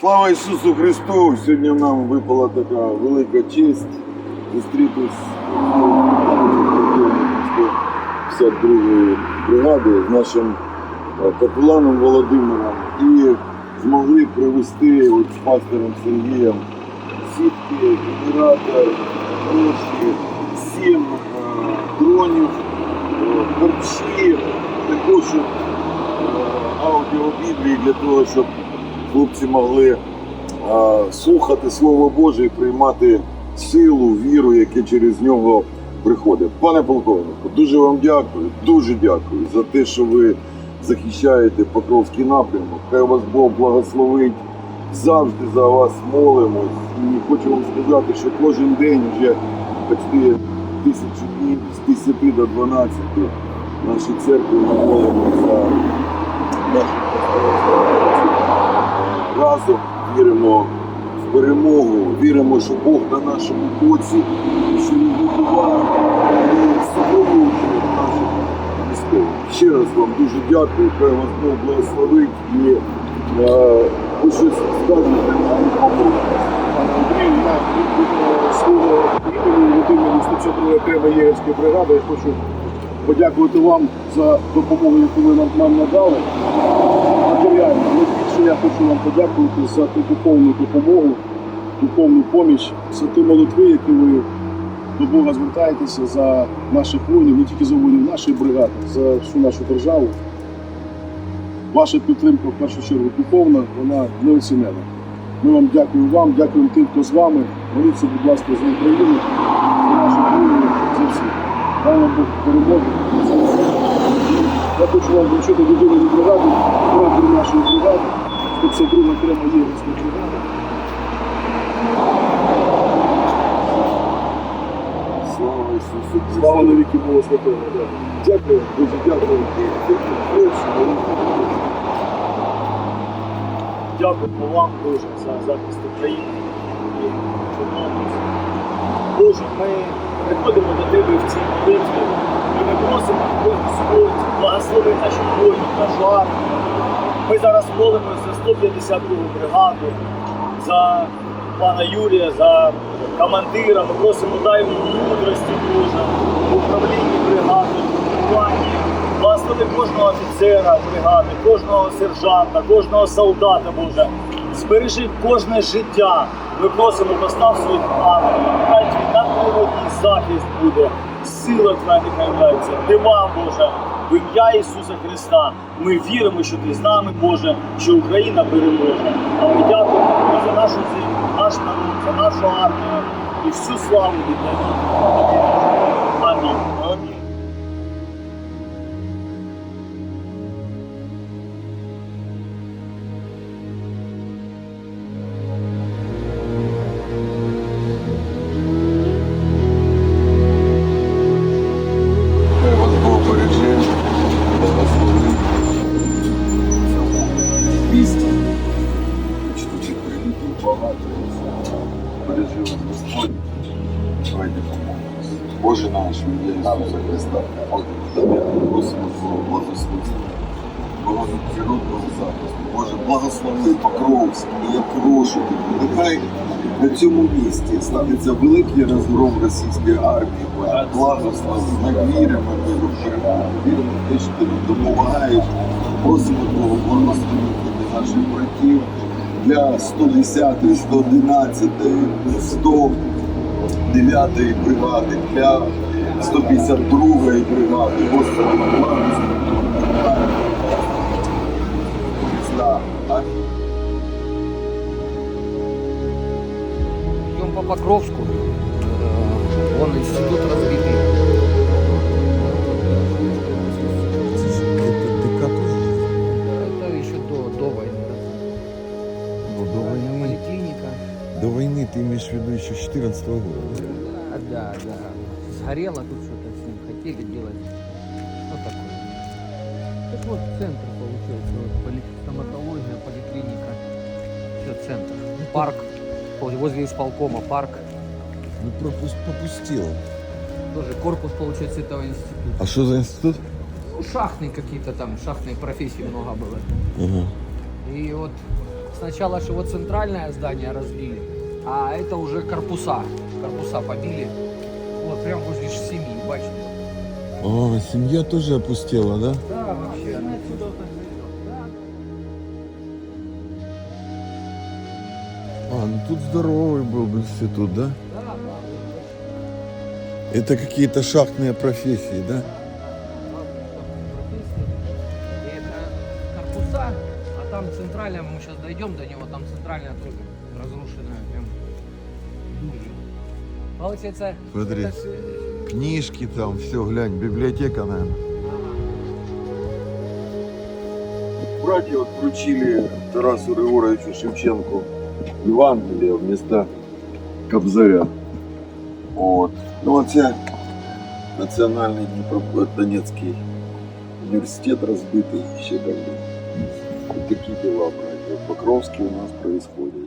Слава Ісусу Христу! Сьогодні нам випала така велика честь зустрітись з 52-ї бригади з нашим е, капеланом Володимиром і змогли привезти от з пастором Сергієм сітки, генератор, гроші, сім е, дронів, харчі, також е, аудіобіблії для того, щоб хлопці могли а, слухати Слово Боже і приймати силу, віру, яке через нього приходить. Пане полковнику, дуже вам дякую, дуже дякую за те, що ви захищаєте Покровський напрямок. Хай вас Бог благословить. Завжди за вас молимось. І хочу вам сказати, що кожен день вже почти тисячу днів з 10 до 12 в нашій церкві ми молимося за наших разом віримо в перемогу, віримо, що Бог на нашому боці, що вибиває і супроводжує наших військових. Ще раз вам дуже дякую, хай вас Бог благословить і е, ви щось скажете. Свого імені Володимиру 152 окремої єгерської бригади я хочу подякувати вам за допомогу, яку ви нам надали. Я хочу вам подякувати за ту духовну допомогу, духовну поміч, за ті молитви, які ви до Бога звертаєтеся за наших воїнів, не тільки за воїнів нашої бригади, за всю нашу державу. Ваша підтримка в першу чергу духовна, вона неоцінена. Ми вам дякуємо вам, дякуємо тим, хто з вами. Моліться, будь ласка, за Україну, за нашу воїнів, за всіх. Дай вам Бог перемоги. Я хочу вам вручити людину від бригади, проти нашої бригади, 152 окрема єгерська бригада. Слава Ісусу! Слава навіки Богу Святого. Дякую. Дуже дякую. Дякуємо вам дуже за захист України. Боже, ми приходимо до тебе в цій молитві і ми просимо Господь, благослови наші воїнів, нашу армію. Ми зараз молимося за 152 бригаду, за пана Юрія, за командира. Ми просимо дай мудрості Боже, в управлінні бригадою, в плані. Благослови кожного офіцера бригади, кожного сержанта, кожного солдата, Боже. Збережи кожне життя. Ми просимо постав свої ангели. Хай твій надприродний захист буде. Сила твоя нехай являється. Дива, Боже, в ім'я Ісуса Христа. Ми віримо, що ти з нами, Боже, що Україна переможе. А ми дякуємо за нашу землю, наш народ, за нашу армію і всю славу віддаємо. Амінь. Давайте помолимось. Боже наш, в ім'я Ісуса Христа, Тебе просимо Твого благословення. Благословного захисту. Боже, благослови Покровськ, і я прошу тебе, нехай на цьому місці станеться великий розгром російської армії. Боже, благослови, ми віримо в Твою перемогу, віримо в те, що ти нам допомагаєш. Просимо Твого благословення для наших братів, для 110, 111, 109 бригади, для 152 бригади. Господи, благослови. Христа. Амінь. Идем по Покровску. Э, Вон институт разбитый. До войны ты имеешь в виду еще 14 года? да? Да, да. Сгорело тут что-то с ним хотели делать. Вот такое. Это вот центр получается. Вот поли- стоматология, поликлиника. Все центр. Парк. Возле исполкома парк. Ну, пропуск попустила. Тоже корпус, получается, этого института. А что за институт? Ну, шахтные какие-то там, шахтные профессии много было. Ага. И вот Сначала же вот центральное здание разбили, а это уже корпуса. Корпуса побили. Вот прям возле семьи, бачите. О, семья тоже опустела, да? Да, вообще. А, ну тут здоровый был бы институт, да? Да, да. Это какие-то шахтные профессии, да? там центральная, мы сейчас дойдем до него, там центральная тоже разрушенная прям дуже. Получается, Смотри. это ж, э, Книжки там, все, глянь, библиотека, наверное. Братья вот вручили Тарасу Григоровичу Шевченку Евангелие вместо Кобзаря. От. Ну, оце Національний Дніпро-Донецький університет розбитий ще давно. От дела, братья. Покровске у нас происходять.